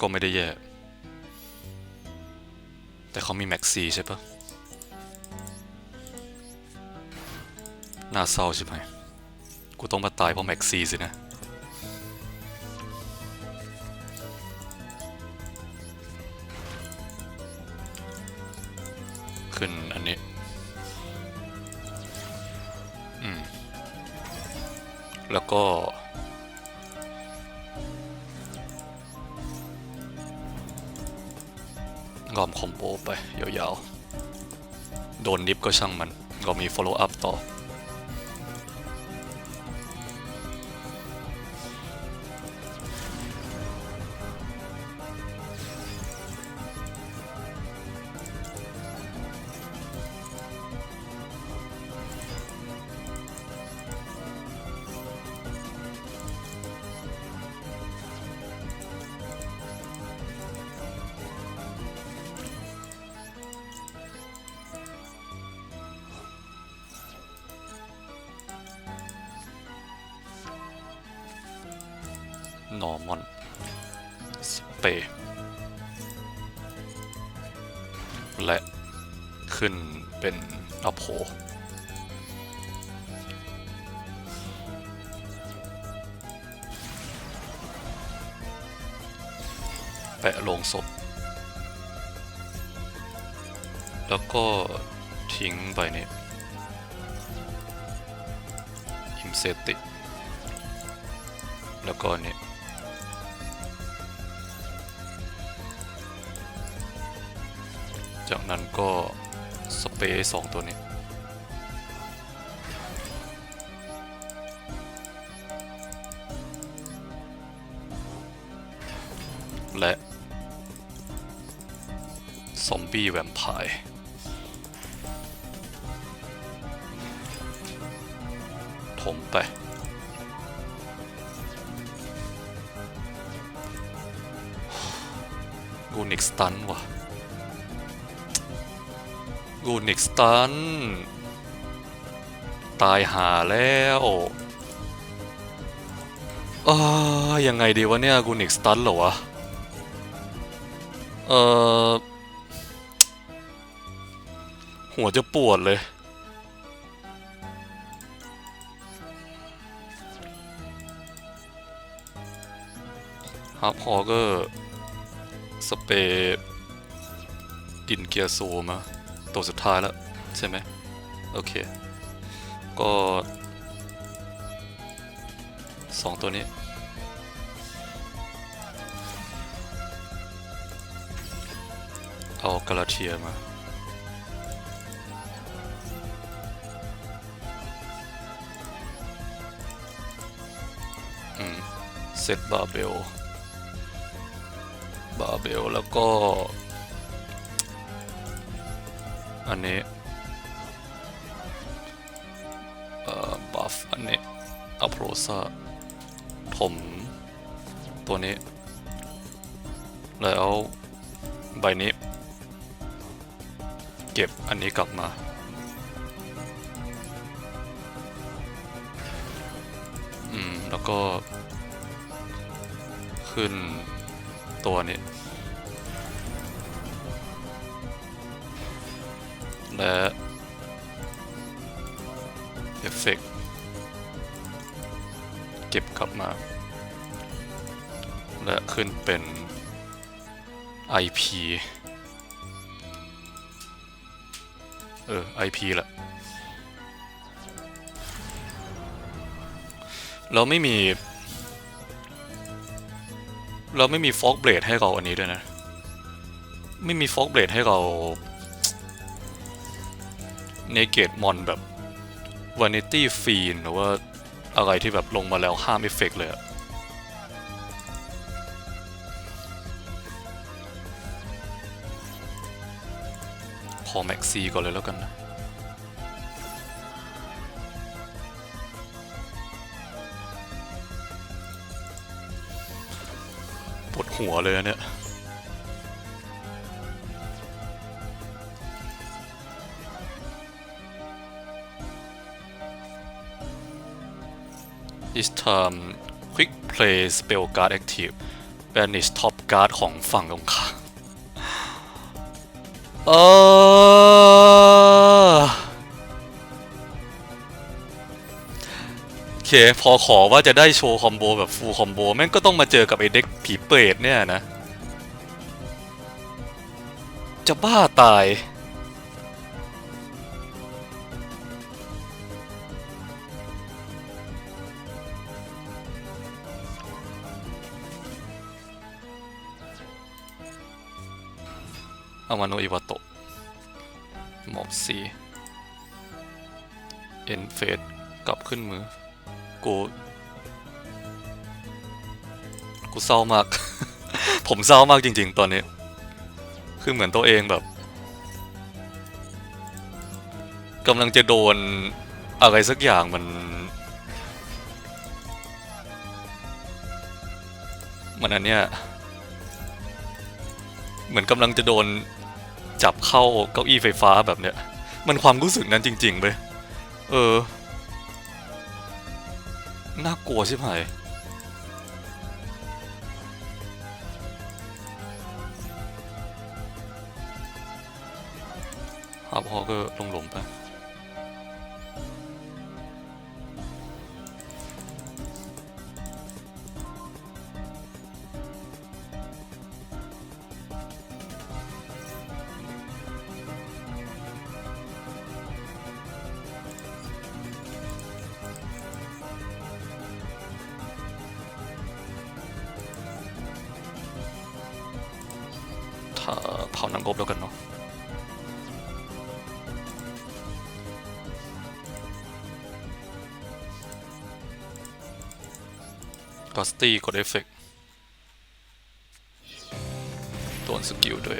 ก็ไม่ได้แย่ แต่เขามีแม็กซีใช่ปะน่าเศร้าใช่ไหม กูต้องมาตายเพราะแม็กซีสินะขึ้นอันนี้ อืม แล้วก็ กอมคอมโบไปยาวๆ โดนนิฟก็ช่างมัน ก็มี follow up ต่อ เปและขึ้นเป็นอโพแปะลงศพ แล้วก็ทิ้งไปนี่อิมเซติ แล้วก็นี่จ นั้นก็สเปย์สองตัวนี้และซอมบี้แวมไพร์ถมไป กูนิกสตันว่ะ กูนิกสตัน ตายหาแล้วเออยังไงดีวะเนี่ยกูนิกสตันเหรอวะ เออหัวจะปวดเลยฮาร์พอเกอร์ สเปรย์ดินเกียร์โซมา ตัวสุดท้ายแล้ว ใช่ไหมโอเค ก็สองตัวนี้ เอากาลาเทียมาอืมเซตบาเบล บาเบล แล้วก็ อันนี้เอ่อบัฟอันนี้อัพโรซาถมตัวนี้ แล้วใบนี้ เก็บอันนี้กลับมา อืม แล้วก็ ขึ้นตัวนี้ และเอฟเฟกเก็บกลับมา และขึ้นเป็น IP เออ IP แหละเราไม่มี เราไม่มีฟอกเบลดให้เราอันนี้ด้วยนะ ไม่มีฟอกเบลดให้เรา เนเกตมอนแบบ Vanity f e e หรือว่าอะไรที่แบบลงมาแล้วห้ามเอฟเฟกเลยอะขอแม็กซีก่อนเลยแล้วกันนะปวดหัวเลยเนี่ย this time quick play spell card active banish top guard ของฝั่งตรงข้ามเออโอเค พอขอว่าจะได้โชว์คอมโบแบบฟูลคอมโบแม่งก็ต้องมาเจอกับไอเด็กผีเปรตเนี่ยนะ จะบ้าตาย อามาโนอิวาโตะมอบซีเอ็นเฟสกลับขึ้นมือ กู กูเศร้ามาก ผมเศร้ามากจริง ๆ ตอนนี้ คือเหมือนตัวเองแบบกำลังจะโดนอะไรสักอย่างมัน มันอันเนี้ยเหมือนกำลังจะโดน จับเข้าเก้าอี้ไฟฟ้าแบบเนี้ย มันความรู้สึกนั้นจริงๆเลยเออ น่ากลัวใช่ไหมฮาร์พอก็ลงหลงไป ตี้กดเอฟเฟกต์ตัวสกิลด้วย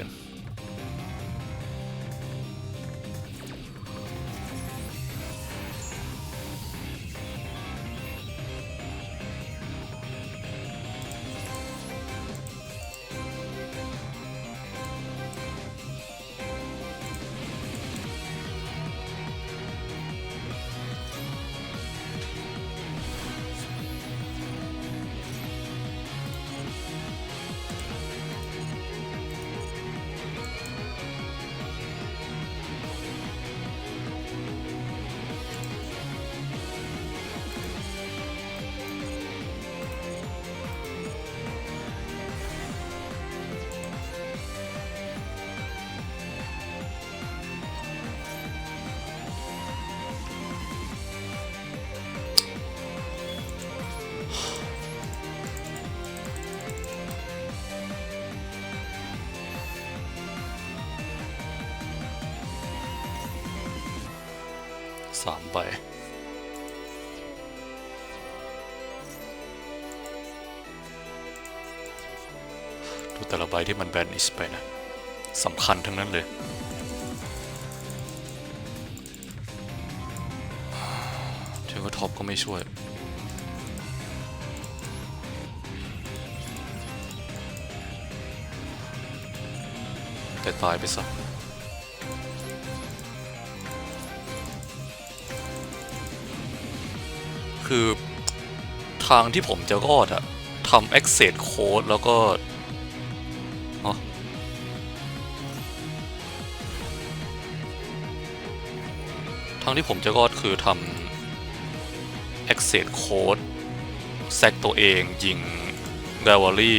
ามใบดูแต่ละใบที่มันแบนอิสไปนะสำคัญทั้งนั้นเลยเทวท็อปก็ไม่ช่วยแต่ตายไปซะ คือทางที่ผมจะรอดอะทำ access code แล้วก็ทางที่ผมจะรอดคือทำ access code แซกตัวเองยิง g a v a l y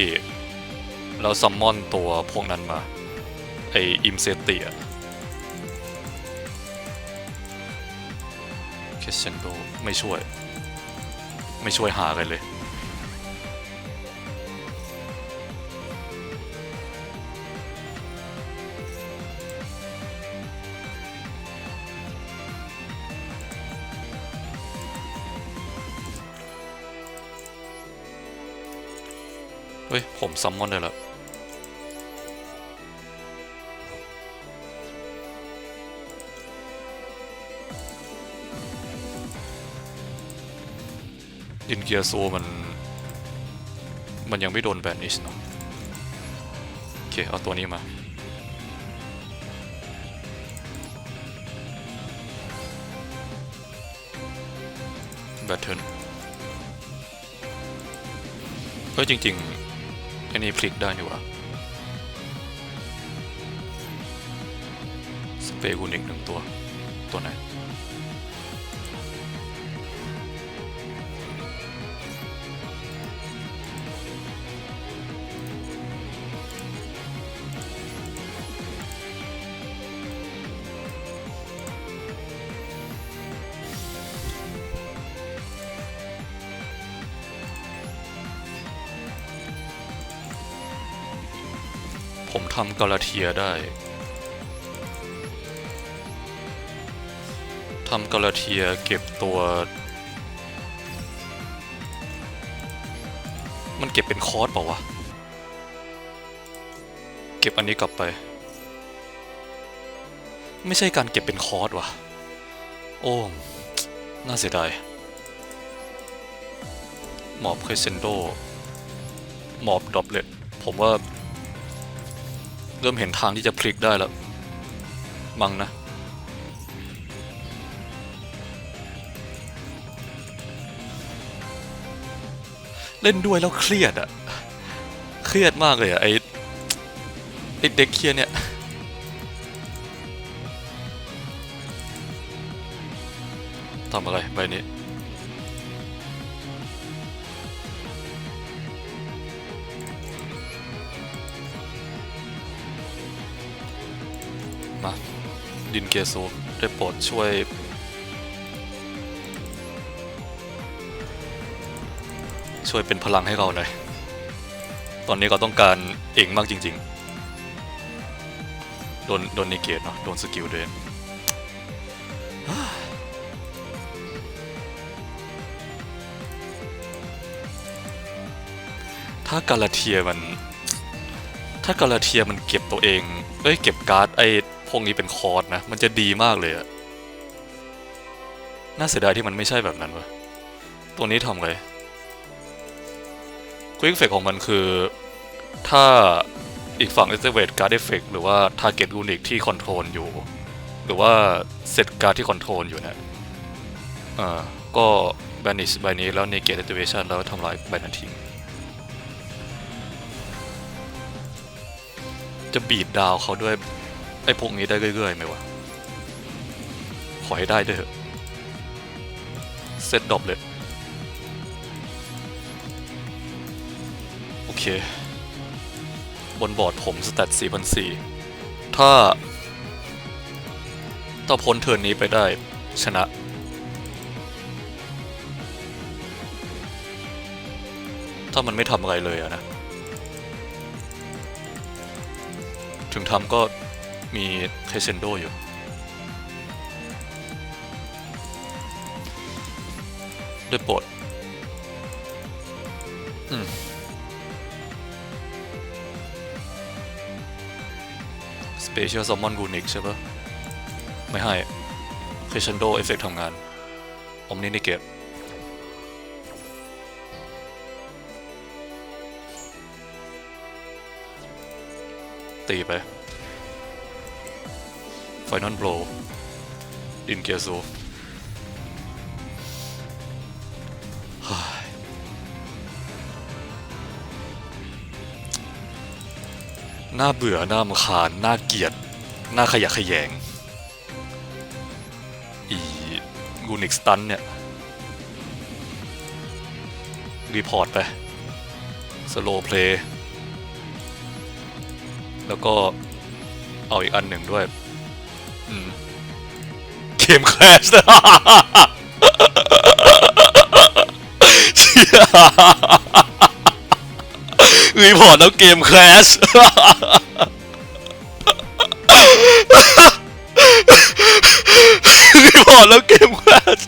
แล้วซัมมอนตัวพวกนั้นมา ไออิมเซเตียเคสเซนโดไม่ช่วย ไม่ช่วยหากันเลย เฮ้ย ผมซัมมอนได้แล้ว อินเกียโซมัน มันยังไม่โดนแบนนิชเนาะโอเค เอาตัวนี้มา แบทเทิลเฮ้ยจริงๆอ้นี่พลิกได้นี่ว่าสเปรย์กูนิกหนึ่งตัว ตัวไหน ผมทำกาลาเทียได้ทำกาลาเทียเก็บตัว มันเก็บเป็นคอร์สเปล่าวะ เก็บอันนี้กลับไป ไม่ใช่การเก็บเป็นคอร์สวะโอ้น่าเสียดาย หมอบเคยเซนโด หมอบดรอปเลตผมว่า เริ่มเห็นทางที่จะพลิกได้แล้วมังนะเล่นด้วยแล้วเครียดอะเครียดมากเลยอะไอไอเด็กเคียเนี่ยทำอะไรใบนี้ มาดินเกียร์ซูได้โปรดช่วยช่วยเป็นพลังให้เราหน่อย ตอนนี้ก็ต้องการเองมากจริงๆ โดนโดนนิเกตเนาะ โดนสกิลเดนถ้ากาลาเทียมัน ถ้ากาลาเทียมันเก็บตัวเอง เอ้ย เก็บการ์ดไอ พวกนี้เป็นคอร์สนะ มันจะดีมากเลยอะน่าเสียดายที่มันไม่ใช่แบบนั้นวะตัวนี้ทำไงควิกเฟกของมันคือ ถ้าอีกฝั่ง activate card effect หรือว่า target unit ที่ control อยู่ หรือว่า set card ที่ control อยู่เนี่ยอ่าก็ banish ใบนี้แล้ว negate activation แล้วทำลายใบนั้นทิ้งจะบีดดาวเขาด้วย อ้พวกนี้ได้เรื่อยๆไหมวะ ขอให้ได้ด้วยเถอะเซตดรอปเลย โอเค บนบอร์ดผมสแตท4,004ถ้าถ้าพ้นเทิร์นนี้ไปได้ชนะถ้ามันไม่ทำอะไรเลยอะนะ ถึงทำก็ มีเคเซนโดอยู่ ด้วยโปรดอืม Special Summon g u n i c ใช่ปะไม่ให้เคเซนโดเอฟเฟกทำงานอมนี่นี่เก็บตีไป Final Blow ดินเกียร์ซูเฮ้ยน่าเบื่อ น่ามคาน น่าเกลียด น่าขยะขยง อีกูนิกสตันเนี่ย รีพอร์ตไป สโลเพลย์ แล้วก็เอาอีกอันหนึ่งด้วย เกมแคลชนะเชี่ยรีพอร์ตแล้วเกมแคลชรีพอร์ตแล้วเกมแคลช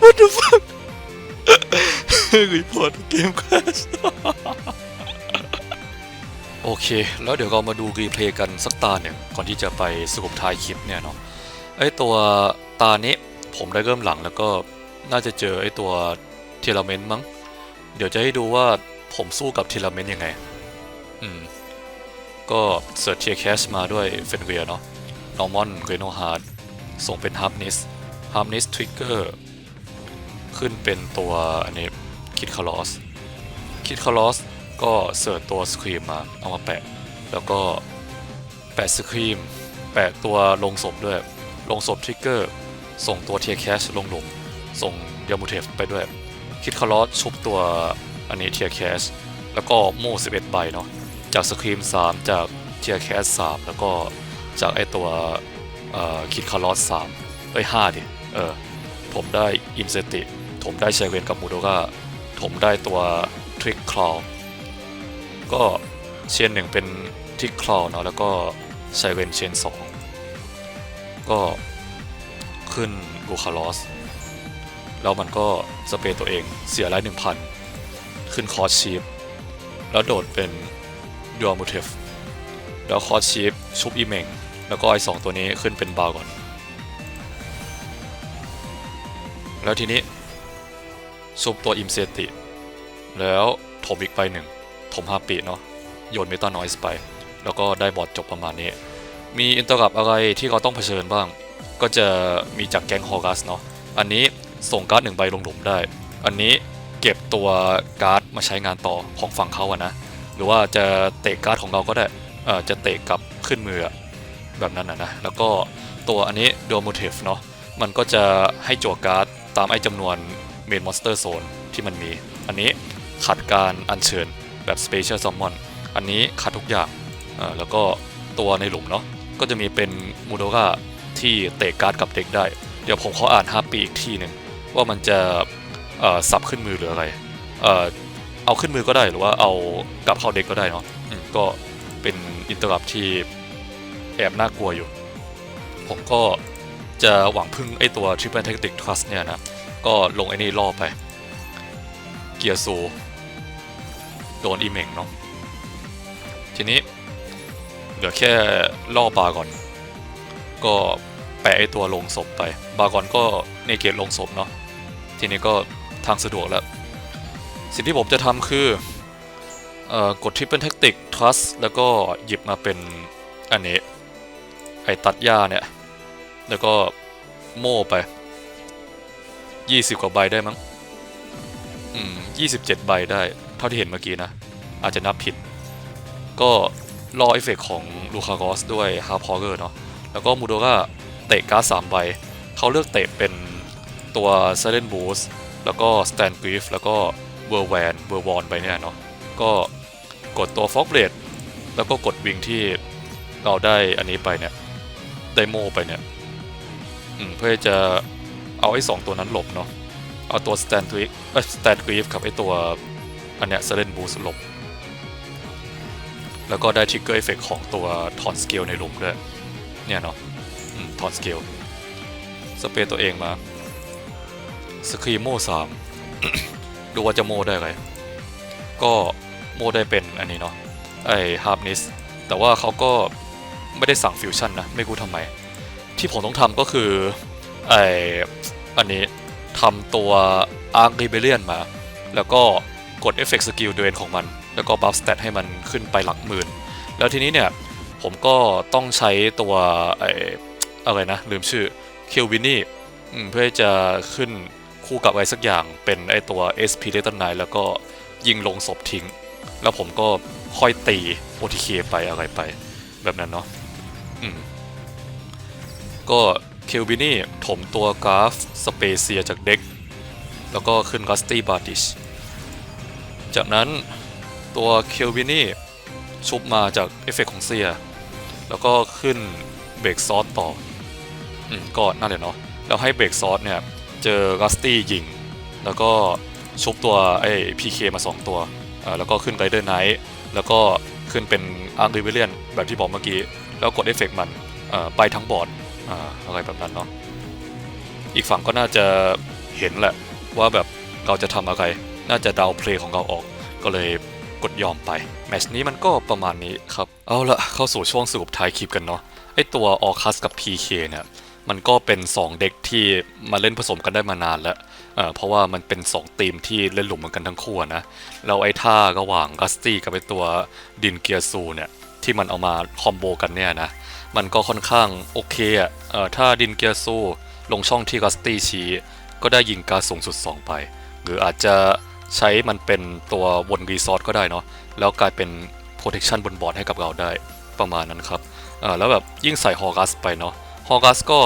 What the fuck รีพอร์ตเกมแคลชโอเค แล้วเดี๋ยวเรามาดูรีเพลย์กันสักตาหนึ่งก่อนที่จะไปสรุปท้ายคลิปเนี่ยเนาะไอตัวตานี้ผมได้เริ่มหลังแล้วก็น่าจะเจอไอตัวเทเลเมนต์มั้ง เดี๋ยวจะให้ดูว่าผมสู้กับเทเลเมนต์ยังไง อืม ก็เสิร์ชเทียแคชมาด้วยเฟนเวียเนาะนอร์มอนเรโนฮาร์ดส่งเป็นฮาร์ n นิสฮาร์ n นิสทริกเกอร์ขึ้นเป็นตัวอันนี้คิดคาลอสคิดคาลอส ก็เสิร์ชตัวสครีมมาเอามาแปะ แล้วก็แปะสครีมแปะตัวลงศพด้วย ลงศพทริกเกอร์ ส่งตัวเทียแคชลงหลุม ส่งยามูเทฟไปด้วย คิดคาลอสชุบตัวอันนี้เทียแคชแล้วก็โม่11 ใบเนาะ จากสครีม 3 จากเทียแคส3แล้วก็จากไอตัวคิดคาร์ลอส3เอ้ย5ดิเออผมได้อินเซติผมได้เชเวนกับมูโดกาผมได้ตัวทริกคลาว ก็เชนหนึ่งเป็นทิกคลาวเนาะแล้วก็เชเวนเชน2ก็ขึ้นกูคาลอสแล้วมันก็สเปรย์ตัวเองเสียไลท์1,000ขึ้นคอร์ชีฟแล้วโดดเป็นดัวมูเทฟแล้วคอร์ชีฟชุบอีเมงแล้วก็ไอสองตัวนี้ขึ้นเป็นบาร์ก่อน แล้วทีนี้ชุบตัวอิมเซติ แล้วถมอีกไปหนึ่ง ถมฮาปีเนาะโยนเมตาโนอยส์ไป แล้วก็ได้บอร์ดจบประมาณนี้ มีอินเตอร์กับอะไรที่เขาต้องเผชิญบ้าง ก็จะมีจากแก๊งฮอกัสเนาะอันนี้ส่งการ์ดหนึ่งใบลงหลุมได้ อันนี้เก็บตัวการ์ดมาใช้งานต่อของฝั่งเขาอะนะ หรือว่าจะเตะการ์ดของเราก็ได้เอ่อจะเตะกลับขึ้นมือแบบนั้นนะนะ แล้วก็ตัวอันนี้ด m โมเทฟเนาะ มันก็จะให้จั่วการ์ดตามไอ้จำนวนเมนมอนสเตอร์โซนที่มันมี อันนี้ขัดการอัญเชิญ แบบ Special Summon อันนี้ขัดทุกอย่างแล้วก็ตัวในหลุมเนาะก็จะมีเป็นมูโดกาที่เตะการ์ดกับเด็กได้ เดี๋ยวผมขออ่านฮาปีอีกทีหนึ่งว่ามันจะสับขึ้นมือหรืออะไรเอาขึ้นมือก็ได้หรือว่าเอากลับเข้าเด็กก็ได้เนาะก็เป็นอินเตอร์รับที่แอบน่ากลัวอยู่ ผมก็จะหวังพึ่งไอตัว Triple Tactic Trust เนี่ยนะ ก็ลงไอ้นี่ล่อไป เกียร์ซู โดนอีเมงเนาะทีนี้เหลือแค่ล่อบาก่อน ก็แปะไอตัวลงศพไป บาก่อนก็ในเกตลงศพเนาะทีนี้ก็ทางสะดวกแล้ว สิ่งที่ผมจะทำคืออ่อกด Triple Tactic Trust แล้วก็หยิบมาเป็นอันนี้ไอตัดหญ้าเนี่ย แล้วก็โม่ไป 20 กว่าใบได้มั้ง อืม27ใบได้ เท่าที่เห็นเมื่อกี้นะ อาจจะนับผิด ก็รอเอฟเฟกของลูคากอสด้วยฮาร์พอเกอร์เนาะ แล้วก็มูโดก็เตะการ์ด3ใบ เขาเลือกเตะเป็นตัว s ซเลนบูสแล้วก็ Stand b r i e f แล้วก็เวอร์แวนเวอร์วอนไปเนี่ยเนาะ ก็กดตัวฟ็อกเบลดแล้วก็กดวิงที่เราได้อันนี้ไปเนี่ยได้โมไปเนี่ยเพื่อจะเอาไอ้สองตัวนั้นหลบเนาะ เอาตัว Stand b r i e f เอ้ย Stand b r i e f กับไอ้ตัวอันเนี้ย s ซเลนบูสหลบ แล้วก็ได้ทริกเกอร์เอฟเฟกของตัวทอนสเกลในหลุมด้วย เนี่ยเนาะทอนสเกล สเปรย์ตัวเองมาสครีโม่สามดูว่าจะโม่ได้ไร ก็โม่ได้เป็นอันนี้เนาะไอฮาร์ปนิสแต่ว่าเขาก็ไม่ได้สั่งฟิวชั่นนะ ไม่รู้ทำไม ที่ผมต้องทำก็คือไออันนี้ ทำตัวอาร์ r ิเบเลียนมา แล้วก็กดเอฟเฟกต์สกิลเดนของมัน แล้วก็บัฟสเตตให้มันขึ้นไปหลักหมื่น แล้วทีนี้เนี่ย ผมก็ต้องใช้ตัวไออะไรนะ ลืมชื่อเคลวินนี่เพื่อจะขึ้นคู่กับอะไรสักอย่างเป็นไอตัว SP l e t a l 9แล้วก็ยิงลงศพทิ้ง แล้วผมก็ค่อยตี OTK ไปอะไรไป แบบนั้นเนาะอืมก็ คิลวินี่ถมตัวกราฟสเปเซียจากเด็ก แล้วก็ขึ้นกัสตี้บาติช จากนั้นตัวเคลวินี่ชุบมาจากเอฟเฟกของเซีย แล้วก็ขึ้นเบรกซอสต่อ อืมก็นั่นแหละเนาะ แล้วให้เบรกซอสเนี่ย เจอกัสตี้ยิง แล้วก็ชุบตัวไอ้พีเคมา 2 ตัวอ่าแล้วก็ขึ้นไรเดอร์ไนท์แล้วก็ขึ้นเป็นอาร์คริเวเลียนแบบที่บอกเมื่อกี้ แล้วกดเอฟเฟกมันอ่าไปทั้งบอร์ด อ่าอะไรแบบนั้นเนาะอีกฝั่งก็น่าจะเห็นแหละว่าแบบเราจะทำอะไร น่าจะเดาเพลย์ของเราออก ก็เลยกดยอมไปแมชนี้มันก็ประมาณนี้ครับ เอาละเข้าสู่ช่วงสรุปท้ายคลิปกันเนาะไอตัวออคัสกับ PK เนี่ยมันก็เป็น 2 เด็กที่มาเล่นผสมกันได้มานานแล้วเเพราะว่ามันเป็น 2 ทีมที่เล่นหลุมเหมือนกันทั้งคู่นะแล้วไอ้ท่าระหว่างกัสตี้กับไอตัวดินเกียร์ซูเนี่ยที่มันเอามาคอมโบกันเนี่ยนะ มันก็ค่อนข้างโอเคอะถ้าดินเกียร์ซูลงช่องที่กัสตี้ชี้ก็ได้ยิงการสูงสุด 2 ไป หรืออาจจะใช้มันเป็นตัววนรีซอสก็ได้เนาะแล้วกลายเป็น protection บนบอร์ดให้กับเราได้ประมาณนั้นครับแล้วแบบยิ่งใส่ฮอกัสไปเนาะฮอกัสก็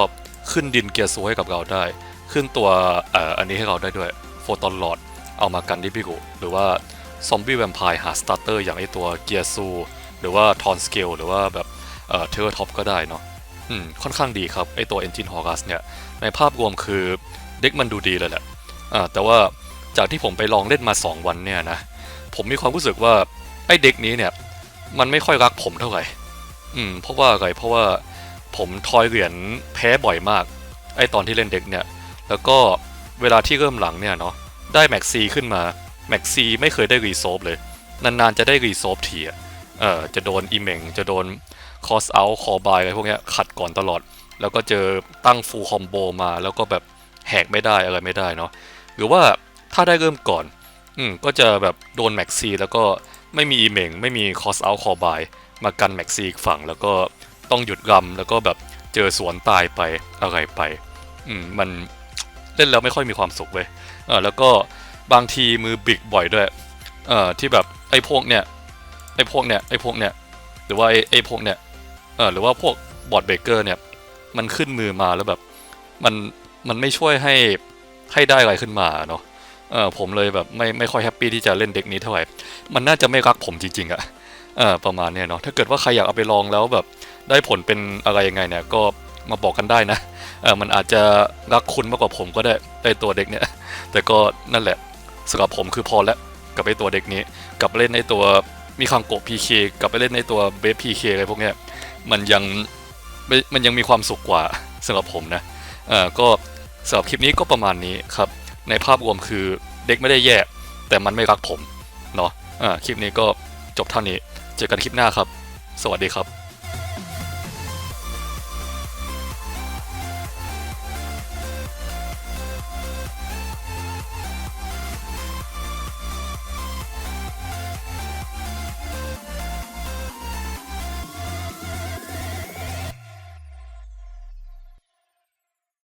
ขึ้นดินเกียร์ซูให้กับเราได้ ขึ้นตัวอ,อ,อันนี้ให้เราได้ด้วยโฟตอนหลอดเอามากันดิพิโกหรือว่าซอมบี้แวมไพร์หาสตาร์เตอร์อย่างไอตัวเกียร์ซูหรือว่าทอนสเกลหรือว่าแบบ อ่อเทอร์ท็อปก็ได้เนาะอืมค่อนข้างดีครับไอตัว Engine h o g a s เนี่ยในภาพรวมคือเด็กมันดูดีเลยแหละอ่าแต่ว่าจากที่ผมไปลองเล่นมา 2 วันเนี่ยนะผมมีความรู้สึกว่าไอเด็กนี้เนี่ยมันไม่ค่อยรักผมเท่าไหร่อืมเพราะว่าอะไรเพราะว่าผมทอยเหรียญแพ้บ่อยมากไอตอนที่เล่นเด็กเนี่ยแล้วก็เวลาที่เริ่มหลังเนี่ยเนาะได้แม็กซีขึ้นมาแม็กซีไม่เคยได้รีโซฟเลย นานๆจะได้รีโซฟทีอะเออจะโดนอีเมงจะโดน คอสเอาคอบายอะไรพวกนี้ขัดก่อนตลอด แล้วก็เจอตั้งฟูลคอมโบมา แล้วก็แบบแหกไม่ได้อะไรไม่ได้เนาะหรือว่าถ้าได้เริ่มก่อน อืมก็จะแบบโดนแม็กซีแล้วก็ไม่มีอีเมงไม่มีคอสเอาคอบายมากันแม็กซีอีกฝั่ง แล้วก็ต้องหยุดรำแล้วก็แบบเจอสวนตายไปอะไรไป อืมมันเล่นแล้วไม่ค่อยมีความสุขเลยเออแล้วก็บางทีมือบิกบ่อยด้วยเออที่แบบไอ้พวกเนี้ยไอ้พวกเนี้ยไอ้พวกเนี้ยหรือว่าไอ้ไอ้พวกเนี้ย เออหรือว่าพวกบอดเบเกอร์เนี่ย มันขึ้นมือมาแล้วแบบ มันมันไม่ช่วยให้ให้ได้อะไรขึ้นมาเนาะเออผมเลยแบบไม่ไม่ค่อยแฮปปี้ที่จะเล่นเด็กนี้เท่าไหร่ มันน่าจะไม่รักผมจริงๆอะเออประมาณเนี้ยเนาะถ้าเกิดว่าใครอยากเอาไปลองแล้วแบบได้ผลเป็นอะไรยังไงเนี่ยก็มาบอกกันได้นะเออมันอาจจะรักคุณมากกว่าผมก็ได้ไอตัวเด็กเนี่ย แต่ก็นั่นแหละสำหรับผมคือพอแล้วกับไอตัวเด็กนี้กลับไปเล่นไอตัวมีคังโกะพีเคกลับไปเล่นในตัวเบฟพีเคอะไรพวกเนี้ย มันยังมันยังมีความสุขกว่าสำหรับผมนะเอ่อก็สำหรับคลิปนี้ก็ประมาณนี้ครับ ในภาพรวมคือเด็กไม่ได้แย่ แต่มันไม่รักผมเนาะอ่าคลิปนี้ก็จบเท่านี้ เจอกันคลิปหน้าครับ สวัสดีครับ